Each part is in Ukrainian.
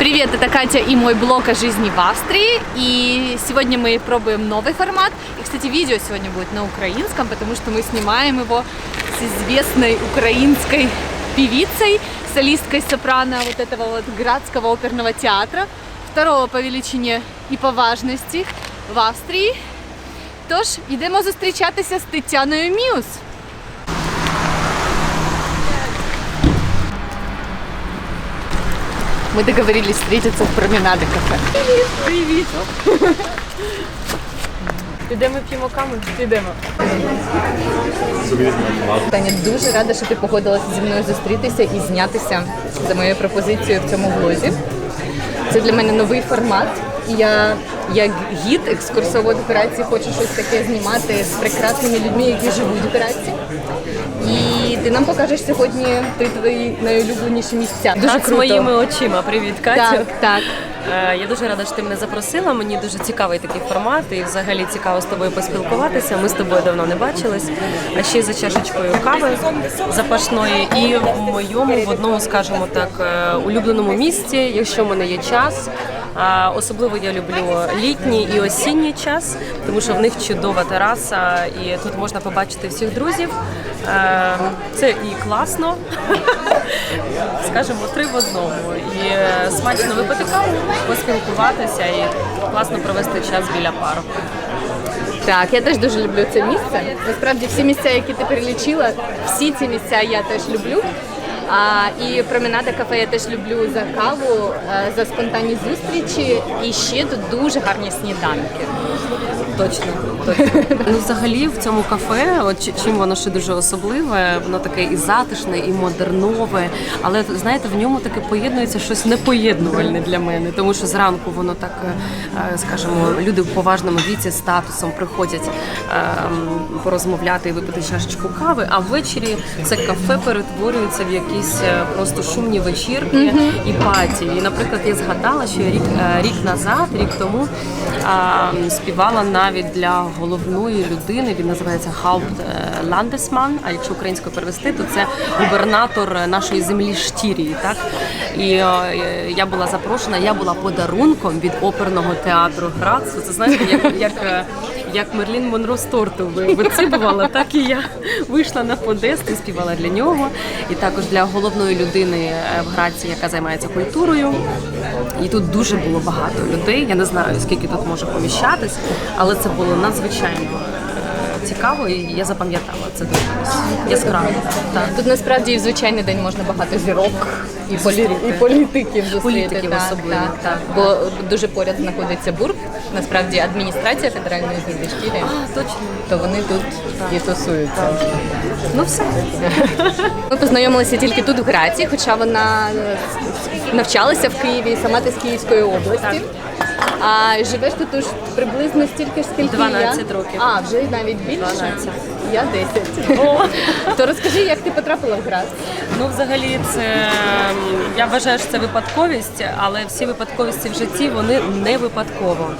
Привет, это Катя и мой блог о жизни в Австрии. И сегодня мы пробуем новый формат. И, кстати, видео сегодня будет на украинском, потому что мы снимаем его с известной украинской певицей, солисткой сопрано вот этого вот Градского оперного театра, второго по величині і по важності в Австрії. Тож, йдемо зустрічатися з Тетяною Міус. Мы договорились встретиться в променаде кафе. Привіт! Привіт! Підемо п'ємо каву? Підемо. Таня, дуже рада, що ти погодилася зі мною зустрітися і знятися за моєю пропозицією в цьому влозі. Це для мене новий формат. Я як гід, екскурсовод в Грації, хочу щось таке знімати з прекрасними людьми, які живуть в Грації. І ти нам покажеш сьогодні ти твої найулюбленіші місця. Дуже Так, з моїми очима. Привіт, Катя. Так, так. Е, Я дуже рада, що ти мене запросила. Мені дуже цікавий такий формат, і взагалі цікаво з тобою поспілкуватися. Ми з тобою давно не бачились. А ще за чашечкою кави запашної. І в моєму в одному, скажімо так, е, улюбленому місці, якщо в мене є час. Особливо я люблю літній і осінній час, тому що в них чудова тераса, і тут можна побачити всіх друзів. Е, Це і класно, скажімо, три в одному. І е, смачно випити каву, поспілкуватися і класно провести час біля парку. Так, я теж дуже люблю це місце. Насправді всі місця, які ти перелічила, всі ці місця я теж люблю. А, і променада кафе я теж люблю за каву, е, за спонтанні зустрічі. І ще тут дуже гарні сніданки. Точно, точно. Ну, взагалі в цьому кафе, от чим воно ще дуже особливе, воно таке і затишне, і модернове. Але знаєте, в ньому таке поєднується щось непоєднувальне для мене, тому що зранку воно так, е, скажімо, люди в поважному віці статусом приходять порозмовляти і випити чашечку кави. А ввечері це кафе перетворюється в якісь е, просто шумні вечірки і паті. І, наприклад, я згадала, що рік е, рік назад, рік тому а, співала навіть для головної людини. Він називається Хауpt Ландесман. А якщо українською перевести, то це губернатор нашої землі Штірії. Так і е, я була запрошена. Я була подарунком від оперного театру Грацу. Це знаєте, як, як, е, як Мерлін Монро з торту вицибувала, так і я вийшла на подест і співала для нього. І також для головної людини е, в Граці, яка займається культурою. І тут дуже було багато людей. Я не знаю, скільки тут може поміщатись, але це було надзвичайно е, цікаво, і я запам'ятала це дуже яскраво. Так. Тут насправді і в звичайний день можна багато зірок і, полі... І політиків зустріти. Політиків так, особливо, так, так. Бо дуже поряд знаходиться бург, насправді адміністрація федеральної зміни шкіри, точно. то вони тут і тусуються. Ну все. Ми познайомилися тільки тут в Граці, хоча вона е, навчалася в Києві, сама ти з Київської області. А живеш тут приблизно стільки ж, скільки 12 я. років. А, вже навіть більше? 12. Я 10. То розкажи, як ти потрапила в Грац? Ну, взагалі, це я вважаю, що це випадковість, але всі випадковості в житті вони не випадково.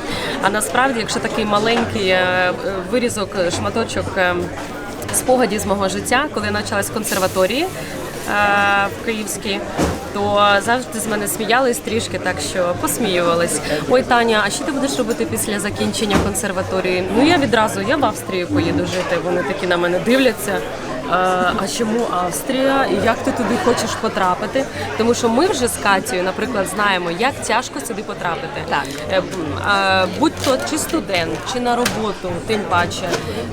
А насправді, якщо такий маленький е, вирізок, шматочок е, спогадів з мого життя, коли я навчалась в консерваторії е, в Київській. То завжди з мене сміялись трішки, так що посміювались. Ой, Таня, а що ти будеш робити після закінчення консерваторії? Ну я відразу я в Австрію поїду жити. Вони такі на мене дивляться. А чому Австрія? І як ти туди хочеш потрапити? Тому що ми вже з Катією, наприклад, знаємо, як тяжко сюди потрапити. Так. Е, б- е, Будь то чи студент, чи на роботу, тим паче.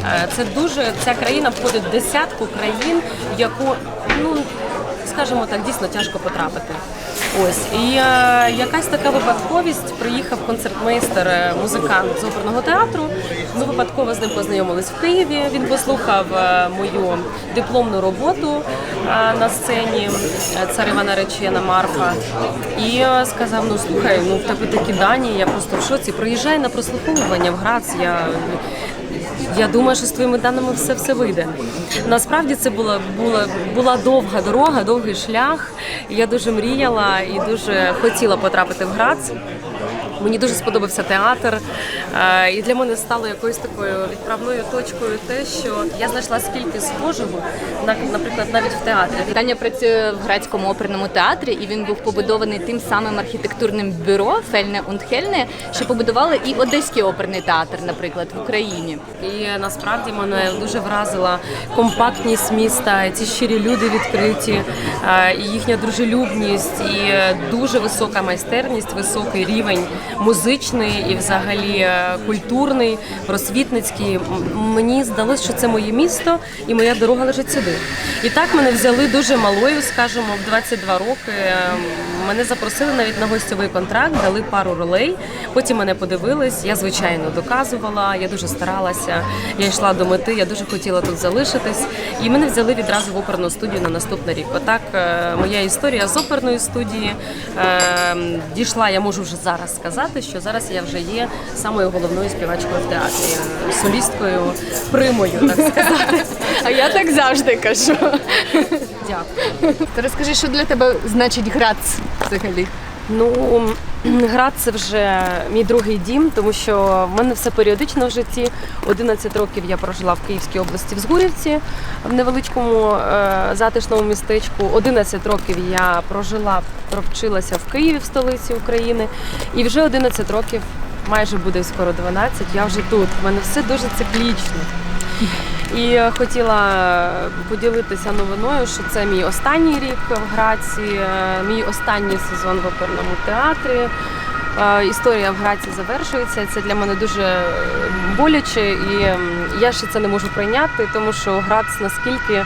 Е, Це дуже ця країна входить в десятку країн, яку ну. Скажімо так, дійсно тяжко потрапити. Ось і е, якась така випадковість. Приїхав концертмейстер, е, музикант з оперного театру. Ми випадково з ним познайомились в Києві. Він послухав е, мою дипломну роботу е, на сцені е, царева наречена Марфа. І сказав: ну слухай, ну в тебе такі дані, я просто в шоці. Приїжджай на прослуховування в Грац. Я я думаю, що з твоїми даними все все вийде. Насправді це була була була довга дорога, довгий шлях. Я дуже мріяла і дуже хотіла потрапити в Грац. Мені дуже сподобався театр, Е, і для мене стало якоюсь такою відправною точкою те, що я знайшла скільки схожого, на- наприклад, навіть в театрі. Таня працює в грацькому оперному театрі, і він був побудований тим самим архітектурним бюро Фельне und що побудували і Одеський оперний театр, наприклад, в Україні. І насправді мене дуже вразила компактність міста, ці щирі люди відкриті, е, і їхня дружелюбність, і е, дуже висока майстерність, високий рівень музичний і взагалі е, культурний, просвітницький. Мені здалося, що це моє місто і моя дорога лежить сюди. І так мене взяли дуже малою, скажімо, в 22 роки. Мене запросили навіть на гостьовий контракт, дали пару ролей. Потім мене подивились. Я звичайно доказувала, я дуже старалася. Я йшла до мети, я дуже хотіла тут залишитись. І мене взяли відразу в оперну студію на наступний рік. Отак е, моя історія з оперної студії е, дійшла. Я можу вже зараз сказати, що зараз я вже є самою головною співачкою в театрі, е, солісткою, примою, так сказати. А я так завжди кажу. Дякую. То розкажи, що для тебе значить Грац взагалі? Ну, град це вже мій другий дім, тому що в мене все періодично в житті. 11 років я прожила в Київській області в Згурівці, в невеличкому е, затишному містечку. 11 років я прожила, провчилася в Києві, в столиці України. І вже 11 років, майже буде скоро 12, я вже тут. В мене все дуже циклічно. І хотіла поділитися новиною, що це мій останній рік в Граці, е, мій останній сезон в оперному театрі. Е, Історія в Граці завершується. Це для мене дуже е, боляче, і я ще це не можу прийняти, тому що Грац наскільки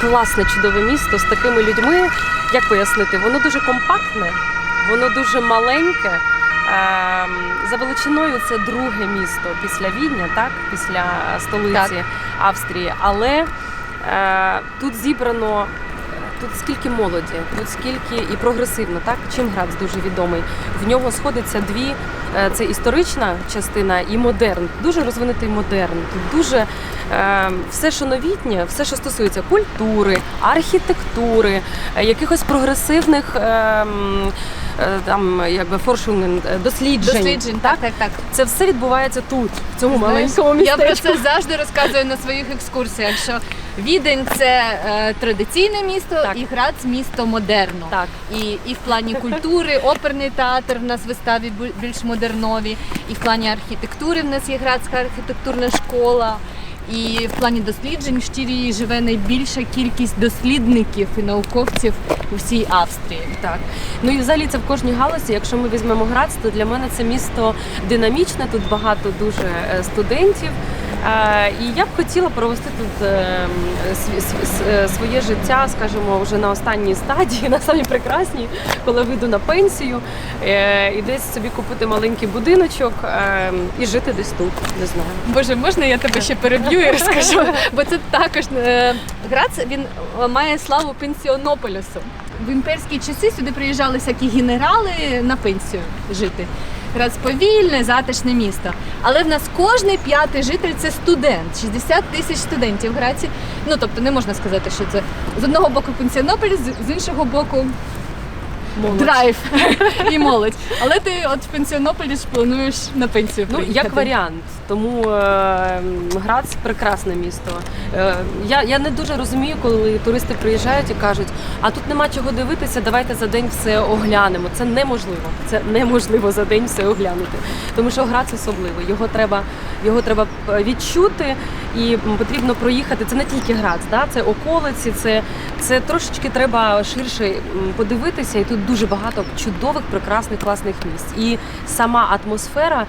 класне, чудове місто з такими людьми. Як пояснити, воно дуже компактне, воно дуже маленьке. Ем, За величиною це друге місто після Відня, так після столиці Так. Австрії. Але е, тут зібрано тут скільки молоді, тут скільки і прогресивно, так чим дуже відомий. В нього сходиться дві: е, це історична частина і модерн. Дуже розвинутий модерн. Тут дуже е, все, що новітнє, все, що стосується культури, архітектури, е, якихось прогресивних. е, Там якби форшунген, е, досліджень. Досліджень, так, так, так. Це все відбувається тут, в цьому Знаєш, маленькому Я про це завжди розказую на своїх екскурсіях, що Відень це е, традиційне місто Так. і Грац місто модерну. Так. І, і в плані культури, оперний театр в нас виставі більш модернові, і в плані архітектури в нас є Градська архітектурна школа. І в плані досліджень в Штірії живе найбільша кількість дослідників і науковців у всій Австрії. Так. Ну і взагалі це в кожній галузі. Якщо ми візьмемо Грац, то для мене це місто динамічне, тут багато дуже е, студентів. І я б хотіла провести тут е, е, своє життя, скажімо, вже на останній стадії, на самій прекрасній, коли вийду на пенсію, е, і десь собі купити маленький будиночок і жити десь тут. Не знаю. Боже, можна я тебе ще переб'ю і розкажу? Бо це також Грац він має славу пенсіонополісу. В імперські часи сюди приїжджали всякі генерали на пенсію жити. Грац повільне, затишне місто. Але в нас кожний п'ятий житель це студент. 60 тисяч студентів в Граці. Ну тобто не можна сказати, що це з одного боку з- з іншого боку Молодь. драйв і молодь. Але ти от в пенсіонополіс плануєш на пенсію. Ну, приїхати. як варіант. Тому е, Грац прекрасне місто. Е, я, я не дуже розумію, коли туристи приїжджають і кажуть, а тут нема чого дивитися, давайте за день все оглянемо. Це неможливо. Це неможливо за день все оглянути. Тому що Грац особливий. Його треба, його треба е, відчути і потрібно проїхати. Це не тільки Грац, да? це околиці, це, це трошечки треба ширше подивитися. І тут дуже багато чудових, прекрасних, класних місць. І сама атмосфера.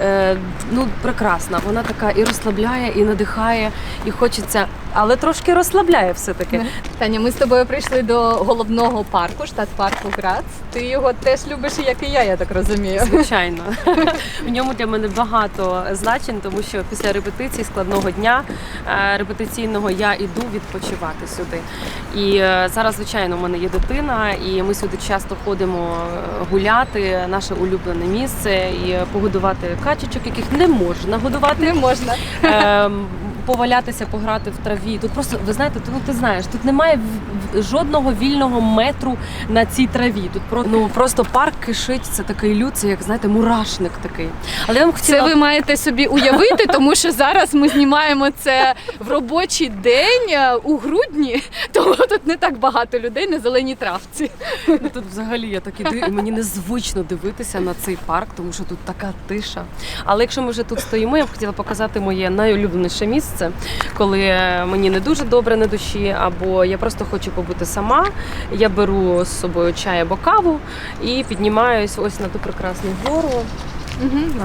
Е, ну, прекрасна. Вона така і розслабляє, і надихає, і хочеться, але трошки розслабляє все-таки. Таня, ми з тобою прийшли до головного парку, штат парку Грац. Ти його теж любиш, як і я, я так розумію. Звичайно, в ньому для мене багато значень, тому що після репетиції складного дня е, репетиційного я іду відпочивати сюди. І е, зараз, звичайно, у мене є дитина, і ми сюди часто ходимо е, гуляти, наше улюблене місце, і погодувати качечок, яких не можна годувати. Не можна. Повалятися, пограти в траві. Тут просто ви знаєте, тут ну, ти знаєш, тут немає жодного вільного метру на цій траві. Тут про ну просто парк кишить. Це такий люд, це як знаєте, мурашник такий. Але я вам хотіла Це ви маєте собі уявити, тому що зараз ми знімаємо це в робочий день е, у грудні, тому тут не так багато людей на зеленій травці. Ну, Тут взагалі я так іду, і мені незвично дивитися на цей парк, тому що тут така тиша. Але якщо ми вже тут стоїмо, я б хотіла показати моє найулюбленіше місце, коли е, мені не дуже добре на душі, або я просто хочу побути сама. Я беру з собою чай або каву і піднімаюсь ось на ту прекрасну гору.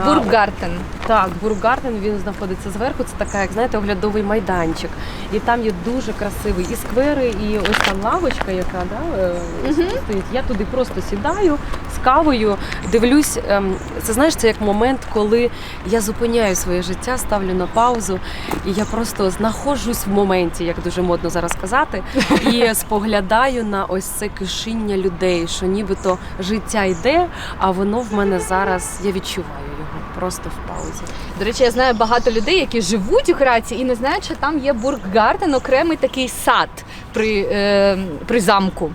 А, Бургартен. Так, Бургартен він знаходиться зверху. Це така, як знаєте, оглядовий майданчик. І там є дуже красивий і сквери, і ось там лавочка, яка да, е, стоїть. Я туди просто сідаю кавою, дивлюсь. ем, Це знаєш, це як момент, коли я зупиняю своє життя, ставлю на паузу, і я просто знаходжусь в моменті, як дуже модно зараз казати, і споглядаю на ось це кишіння людей, що нібито життя йде, а воно в мене зараз я відчуваю його просто в паузі. До речі, я знаю багато людей, які живуть у Граці і не знають, що там є Бурггартен, окремий такий сад при, е, при замку.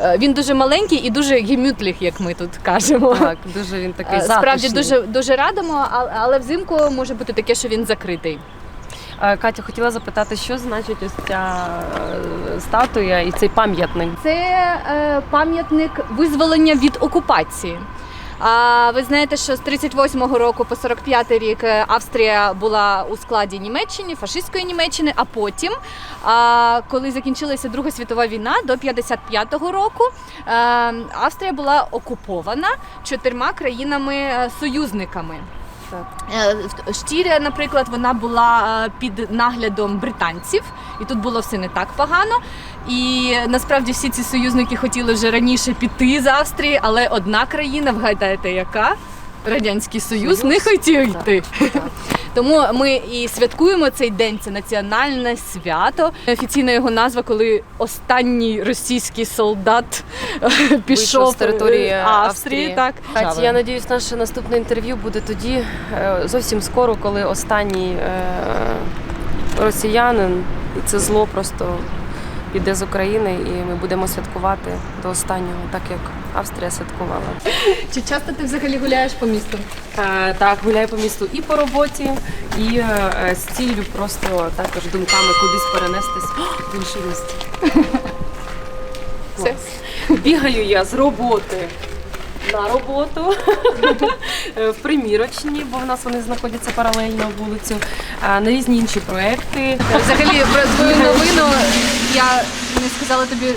Е, Він дуже маленький і дуже гімютліх, як ми тут кажемо. Так, дуже він такий затишний. Справді дуже дуже радимо, але взимку може бути таке, що він закритий. Е, Катя, хотіла запитати, що значить ось ця е, статуя і цей пам'ятник. Це е, пам'ятник визволення від окупації. А ви знаєте, що з 38-го року по 45-й рік е, Австрія була у складі Німеччини, фашистської Німеччини. А потім, коли закінчилася Друга світова війна, до 55-го року е, Австрія була окупована чотирма країнами-союзниками. Так. Е, Штіря, наприклад, вона була е, під наглядом британців, і тут було все не так погано. І насправді всі ці союзники хотіли вже раніше піти з Австрії, але одна країна, вгадаєте, яка? Радянський Союз, не хотів Так, йти. Тому ми і святкуємо цей день. Це національне свято. Офіційна його назва, коли останній російський солдат е, пішов з території е, Австрії. Так, Катя, я надіюсь, наше наступне інтерв'ю буде тоді е, зовсім скоро, коли останній росіянин і це зло просто піде з України, і ми будемо святкувати до останнього, так як Австрія святкувала. Чи часто ти взагалі гуляєш по місту? Е, Так, гуляю по місту і по роботі, і е, з ціллю просто також думками кудись перенестись в інше місце. Все. Бігаю я з роботи на роботу е, в примірочні, бо в нас вони знаходяться паралельно вулицю, е, на різні інші проекти. Взагалі про твою новину я не сказала тобі.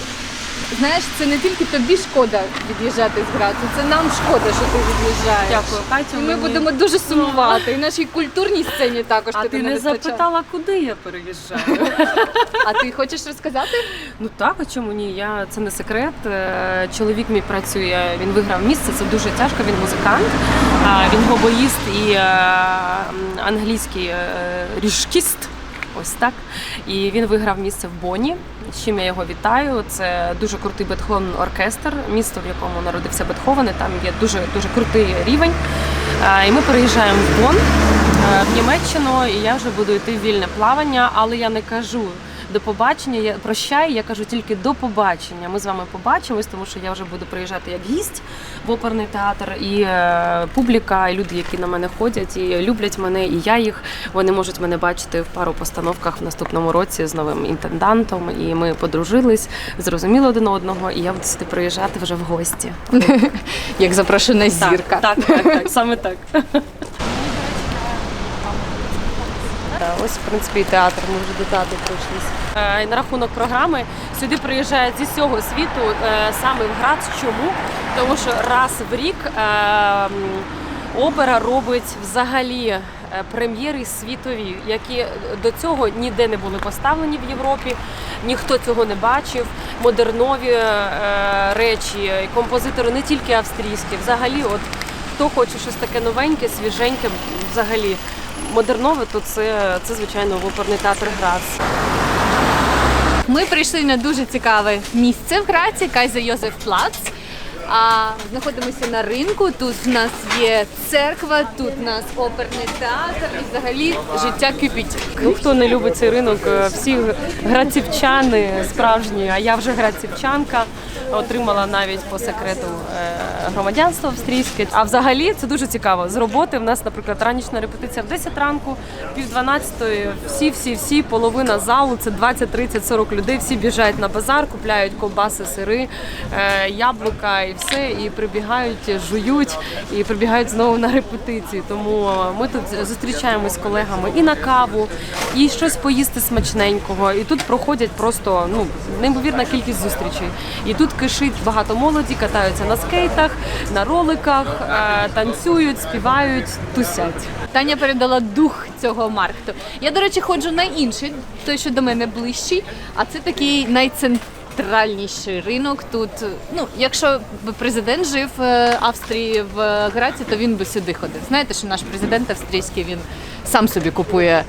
Знаєш, це не тільки тобі шкода від'їжджати з Грацу, це нам шкода, що ти від'їжджаєш. Дякую, Катю. І ми мені- будемо дуже сумувати. І нашій культурній сцені також А тебе ти не вистачає. запитала, куди я переїжджаю? А ти хочеш розказати? Ну так, а чому ні? Я це не секрет. Е, Чоловік мій працює, він виграв місце. Це дуже тяжко. Він музикант, а, він гобоїст і е, м, англійський е, ріжкіст. Ось так. І він виграв місце в Боні. З чим я його вітаю. Це дуже крутий Бетховен оркестр, місто, в якому народився Бетховен. і Там є дуже дуже крутий рівень. І ми переїжджаємо в Бон е, в Німеччину, і я вже буду йти в вільне плавання, але я не кажу до побачення. Я прощай, я кажу тільки до побачення. Ми з вами побачимось, тому що я вже буду приїжджати як гість в оперний театр, і е, публіка, і люди, які на мене ходять, і люблять мене, і я їх. Вони можуть мене бачити в пару постановках в наступному році з новим інтендантом. І ми подружились, зрозуміли один одного, і я буду сюди приїжджати вже в гості. Як запрошена зірка. Так, так, так, саме так. Та, Ось, в принципі, і театр. Ми вже до. Е, на рахунок програми сюди приїжджають зі всього світу е, саме в Грац. Чому? Тому що раз в рік е, опера робить взагалі е, прем'єри світові, які до цього ніде не були поставлені в Європі. Ніхто цього не бачив. Модернові е, речі, композитори не тільки австрійські, взагалі, от хто хоче щось таке новеньке, свіженьке, взагалі модернове, то це, це звичайно оперний театр Грац. Ми прийшли на дуже цікаве місце в Граці, Кайзе Йозеф Плац. А знаходимося на ринку. Тут в нас є церква, тут у нас оперний театр і взагалі життя кипить. Ну хто не любить цей ринок, е, всі грацівчани справжні, а я вже грацівчанка. Отримала навіть по секрету е, громадянство австрійське. А взагалі це дуже цікаво. З роботи в нас, наприклад, ранішня репетиція в 10 ранку, пів 12, всі, всі, всі, половина залу, це 20, 30, 40 людей. Всі біжають на базар, купляють ковбаси, сири, е, яблука і все, і прибігають, жують і прибігають знову на репетиції. Тому ми тут зустрічаємось з колегами і на каву, і щось поїсти смачненького. І тут проходять просто ну неймовірна кількість зустрічей. І тут кишить багато молоді, катаються на скейтах, на роликах, е, танцюють, співають, тусять. Таня передала дух цього маркету. Я, до речі, ходжу на інший, той, що до мене ближчий, а це такий найцентральніший ринок. Тут, ну, якщо б президент жив е, Австрії в Граці, то він би сюди ходив. Знаєте, що наш президент австрійський він сам собі купує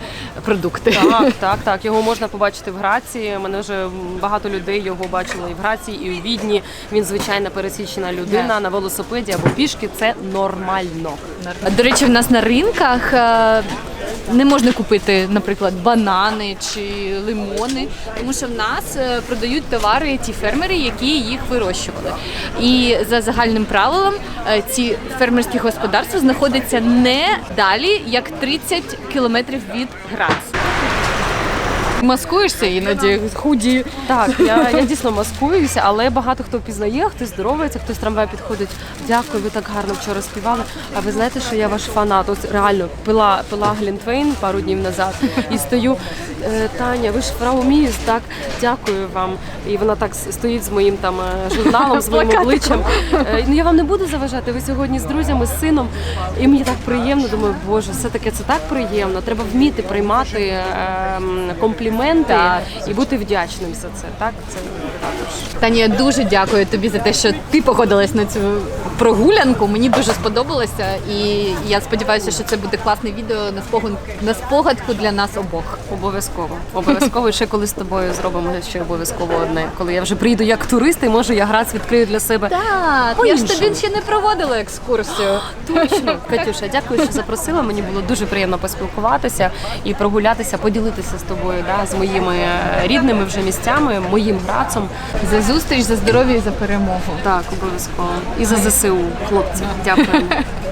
продукти. Так, так, так. Його можна побачити в Грації. Мене вже багато людей його бачили і в Грації, і у Відні. Він звичайна пересічена людина на велосипеді або пішки. Це нормально. До речі, в нас на ринках е, не можна купити, наприклад, банани чи лимони, тому що в нас е, продають товари ті фермери, які їх вирощували. І за загальним правилом е, ці фермерські господарства знаходяться не далі, як 30 кілометрів від Грацу. Маскуєшся іноді худі. Так, я, я дійсно маскуюся, але багато хто впізнає, хтось здоровається, хтось трамвай підходить. Дякую, ви так гарно вчора співали. А ви знаєте, що я ваш фанат? Ось реально пила пила Глінтвейн пару днів назад і стою. «Е, Таня, ви ж фрау Міс, так дякую вам. І вона так стоїть з моїм там е, журналом, з моїм обличчям. Е, Ну я вам не буду заважати. Ви сьогодні з друзями, з сином. І мені так приємно. Думаю, боже, все таки це так приємно. Треба вміти приймати ем, компліменти і бути вдячним за це. Так, це також. Таня, я дуже дякую тобі за те, що ти погодилась на цю прогулянку. Мені дуже сподобалося, і я сподіваюся, що це буде класне відео на спогад на спогадку для нас обох. Обов'язково. Обов'язково І ще коли з тобою зробимо ще обов'язково одне. Коли я вже приїду як турист, і може я грац відкрию для себе. Так, я ж тобі ще не проводила екскурсію. Точно, Катюша, дякую, що запросила. Мені було дуже приємно поспілкуватися і прогулятися, поділитися з тобою, да, з моїми е, рідними вже місцями, моїм грацом. За зустріч, за здоров'я і за перемогу. Так, обов'язково. І за ЗСУ, хлопці. Дякую.